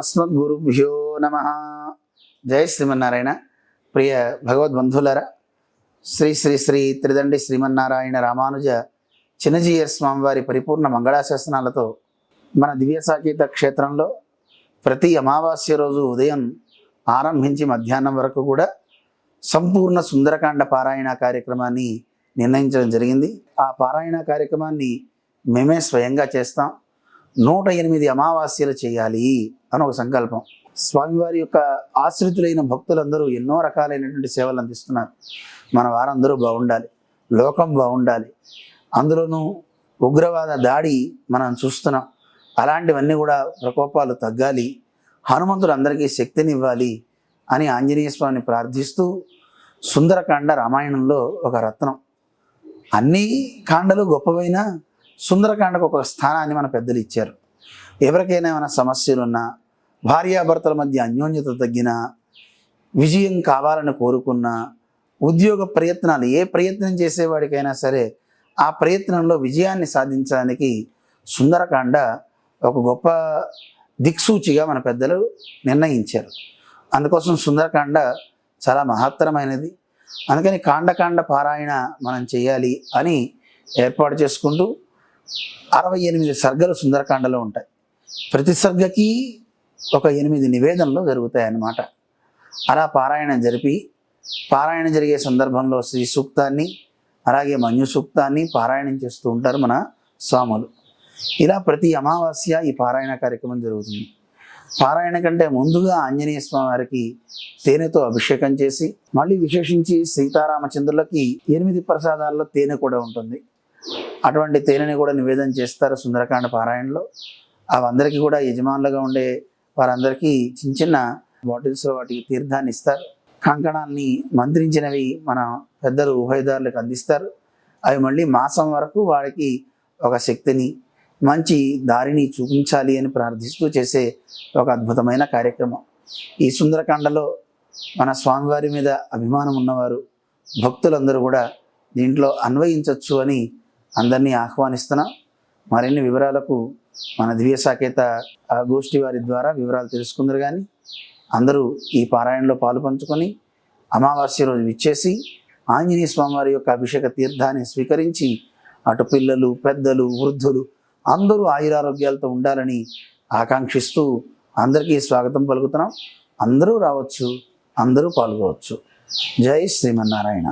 అస్మద్గురుభ్యో నమ జయ శ్రీమన్నారాయణ ప్రియ భగవద్బంధులరా శ్రీ శ్రీ శ్రీ త్రిదండి శ్రీమన్నారాయణ రామానుజ చిన్నజీయర్ స్వామివారి పరిపూర్ణ మంగళాశాసనాలతో మన దివ్య సాకేత క్షేత్రంలో ప్రతి అమావాస్య రోజు ఉదయం ఆరంభించి మధ్యాహ్నం వరకు కూడా సంపూర్ణ సుందరకాండ పారాయణ కార్యక్రమాన్ని నిర్ణయించడం జరిగింది. ఆ పారాయణ కార్యక్రమాన్ని మేమే స్వయంగా చేస్తాం. నూట ఎనిమిది అమావాస్యలు చేయాలి అని ఒక సంకల్పం. స్వామివారి యొక్క ఆశ్రితులైన భక్తులందరూ ఎన్నో రకాలైనటువంటి సేవలు అందిస్తున్నారు. మన వారందరూ బాగుండాలి. లోకం బాగుండాలి. అందులోనూ ఉగ్రవాద దాడి మనం చూస్తున్నాం. అలాంటివన్నీ కూడా ప్రకోపాలు తగ్గాలి. హనుమంతుడు అందరికీ శక్తినివ్వాలి అని ఆంజనేయ స్వామిని ప్రార్థిస్తూ సుందరకాండ రామాయణంలో ఒక రత్నం. అన్ని కాండలు గొప్పవైన సుందరకాండకు ఒక స్థానాన్ని మన పెద్దలు ఇచ్చారు. ఎవరికైనా ఏమైనా సమస్యలున్నా భార్యాభర్తల మధ్య అన్యోన్యత తగ్గినా విజయం కావాలని కోరుకున్నా ఉద్యోగ ప్రయత్నాలు ఏ ప్రయత్నం చేసేవాడికైనా సరే ఆ ప్రయత్నంలో విజయాన్ని సాధించడానికి సుందరకాండ ఒక గొప్ప దిక్సూచిగా మన పెద్దలు నిర్ణయించారు. అందుకోసం సుందరకాండ చాలా మహత్తరమైనది. అందుకని కాండకాండ పారాయణ మనం చేయాలి అని ఏర్పాటు చేసుకుంటూ అరవై ఎనిమిది సర్గలు సుందరకాండలో ఉంటాయి. ప్రతి సర్గకి ఒక ఎనిమిది నివేదనలు జరుగుతాయన్నమాట. అలా పారాయణం జరిపి పారాయణం జరిగే సందర్భంలో శ్రీ సూక్తాన్ని అలాగే మన్యు సూక్తాన్ని పారాయణం చేస్తూ ఉంటారు మన స్వాములు. ఇలా ప్రతి అమావాస్య ఈ పారాయణ కార్యక్రమం జరుగుతుంది. పారాయణ కంటే ముందుగా ఆంజనేయ స్వామి వారికి తేనెతో అభిషేకం చేసి మళ్ళీ విశేషించి సీతారామచంద్రులకి ఎనిమిది ప్రసాదాల్లో తేనె కూడా ఉంటుంది. అటువంటి తేనెని కూడా నివేదన చేస్తారు సుందరకాండ పారాయణలో. అవందరికీ కూడా యజమానులుగా ఉండే వారందరికీ చిన్న చిన్న బాటిల్స్లో వాటికి తీర్థాన్ని ఇస్తారు. కంకణాన్ని మంత్రించినవి మన పెద్దలు ఉభయదారులకు అందిస్తారు. అవి మళ్ళీ మాసం వరకు వారికి ఒక శక్తిని మంచి దారిని చూపించాలి అని ప్రార్థిస్తూ చేసే ఒక అద్భుతమైన కార్యక్రమం. ఈ సుందరకాండలో మన స్వామివారి మీద అభిమానం ఉన్నవారు భక్తులందరూ కూడా దీంట్లో అన్వయించవచ్చు అని అందరినీ ఆహ్వానిస్తున్నాం. మరిన్ని వివరాలకు మన దివ్య సాకేత ఆ గోష్ఠి వారి ద్వారా వివరాలు తెలుసుకుందరు కానీ అందరూ ఈ పారాయణలో పాలు పంచుకొని అమావాస్య రోజు విచ్చేసి ఆంజనేయ స్వామివారి యొక్క అభిషేక తీర్థాన్ని స్వీకరించి అటు పిల్లలు పెద్దలు వృద్ధులు అందరూ ఆయురారోగ్యాలతో ఉండాలని ఆకాంక్షిస్తూ అందరికీ స్వాగతం పలుకుతున్నాం. అందరూ రావచ్చు అందరూ పాల్గొవచ్చు. జై శ్రీమన్నారాయణ.